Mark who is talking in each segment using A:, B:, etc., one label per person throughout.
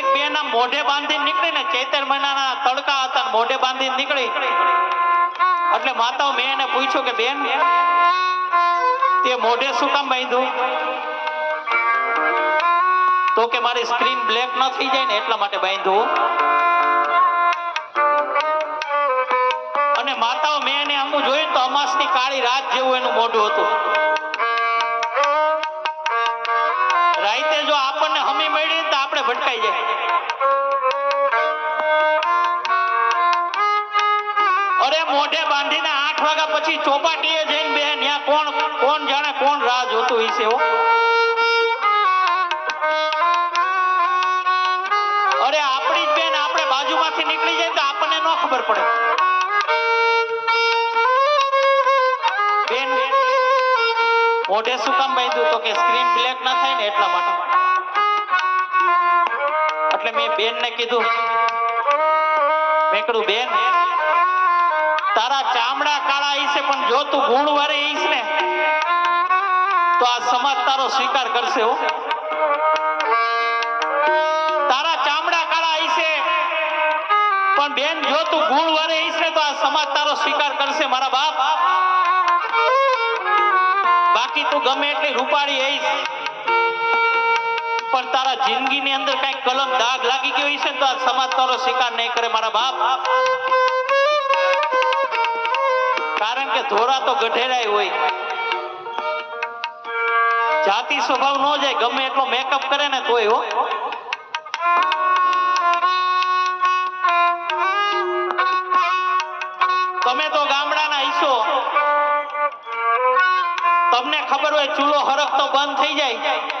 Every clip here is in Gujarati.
A: એક બે ના મોઢે બાંધી નીકળી ને ચૈતર મહિનાના તડકા હતા મોઢે બાંધી નીકળી. એટલે માતાઓ મેં એને પૂછ્યું કે, બેન, તે મોઢે શું કામ બાંધ્યું? તો કે, મારી સ્ક્રીન બ્લેક ન થઈ જાય ને એટલા માટે બાંધ્યું. અને માતાઓ મેં એને આમ જોયું તો અમાસની કાળી રાત જેવું એનું મોઢું હતું. ભટકાઈ જાય. અરે મોઢે બાંધીને આઠ વાગ્યા પછી ચોપાટીએ જઈને બે ત્યાં કોણ કોણ જાણે કોણ રાહ જોતું હશે હો. અરે આપણી જ બેન આપણે બાજુમાંથી નીકળી જાય તો આપણને ન ખબર પડે. મોઢે શું કામ બાંધ્યું? તો કે સ્ક્રીન બ્લેક ના થાય ને એટલા માટે. એટલે મેં બેનને કીધું, મેં બેન, તારા ચામડા કાળા હશે પણ જો તું ગુણ વારે હઈશ ને, તો આ સમાજ તારો સ્વીકાર કરશે હો. તારા ચામડા કાળા હશે પણ બેન, જો તું ગુણ વારે હઈશ ને તો આ સમાજ તારો સ્વીકાર કરશે, મારા બાપ. બાકી તું ગમે એટલી રૂપાળી હઈશ પણ તારા જિંદગીની અંદર કઈ કલમ દાગ લાગી ગયો ને તો આ સમાજ તારો સ્વીકાર નહીં કરે મારા બાપ. કારણ કે ધોરા તો ગઢેરાય હોય. જાતિ સ્વભાવ ન જાય, ગમે એટલો મેકઅપ કરે ને તોય હો. તમે તો ગામડાના ઈસો તમને ખબર હોય ચૂલો હરખ તો બંધ થઈ જાય.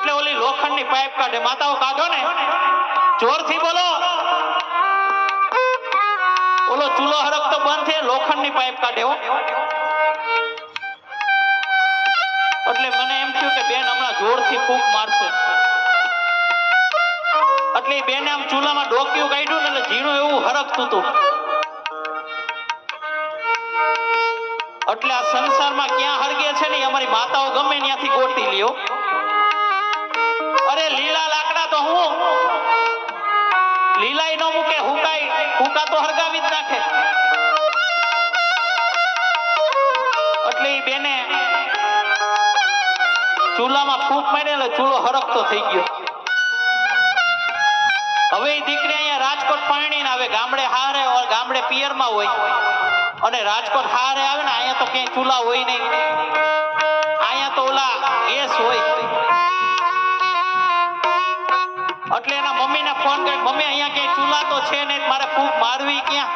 A: એટલે ઓલી લોખંડની પાઇપ કાઢે. માતાઓ, કાઢો ને. જોરથી બોલો. ઓલો ચૂલો હરખતો બંધ થાય લોખંડની પાઇપ કાઢે એટલે મને એમ થયું કે બેન હમણાં જોરથી ફૂંક મારશે. એટલે બેને આમ ચૂલામાં ડોક્યું કાઢ્યું ને એટલે ઝીણું એવું હરકતું હતું. એટલે આ સંસારમાં ક્યાં હરગે છે ને અમારી માતાઓ ગમે ત્યાંથી ગોતી લ્યો. અરે લીલા લાકડા તો હું લીલાઈ નો મૂકે હુકાઈ હુકા તો હરગાવી જ નાખે. એટલે બેને ચૂલામાં ફૂંક મારી એટલે ચૂલો હરકતો થઈ ગયો. હવે એ દીકરી અહીંયા રાજકોટ પરણીને આવે, ગામડે હારે ગામડે ગામડે પિયરમાં હોય. અને રાજકોટ હારે આવે ને, અહીંયા તો ક્યાંય ચૂલા હોય નહીં. અહીંયા તો ઓલા ગેસ હોય. ફોન કરી મમ્મી, અહીંયા ક્યાંય ચૂલા તો છે નહીં, મારે ફૂંક મારવી ક્યાં?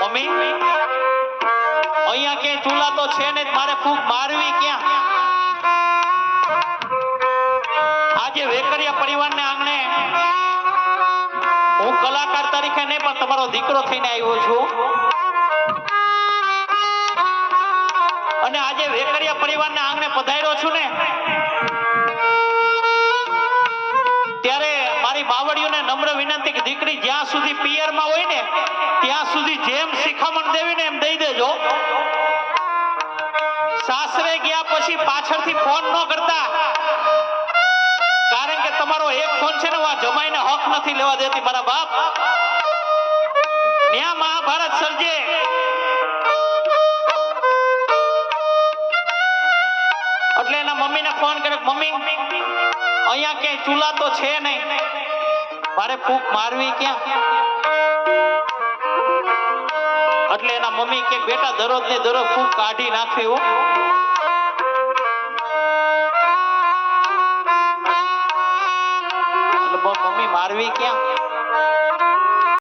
A: મમ્મી, અહીંયા ક્યાંય ચૂલા તો છે નહીં, મારે ફૂંક મારવી ક્યાં? આજે વેકરિયા પરિવારને આંગણે હું કલાકાર તરીકે નહીં, પણ તમારો દીકરો થઈને આવ્યો છું. અને આજે વેકરિયા પરિવારને આંગણે પધાર્યો છું ને મારી બાવળીઓને નમ્ર વિનંતી દીકરી જ્યાં સુધી પિયરમાં હોય ને, ત્યાં સુધી જેમ શિખામણ દેવી એમ દઈ દેજો. સાસરે ગયા પછી પાછળથી ફોન ન કરતા. કારણ કે તમારો એક ફોન છે ને આ જમાઈને હક નથી લેવા દેતી મારા બાપ. ત્યાં મહાભારત સર્જે. એટલે એના મમ્મીને ફોન કર્યો મમ્મી, અહીંયા ક્યાંય ચૂલા તો છે નહીં. મારે ફૂંક મારવી ક્યાં? એટલે એના મમ્મી કે, બેટા દરરોજ ને દરરોજ ફૂક કાઢી નાખવી હો. મમ્મી મારવી ક્યાં?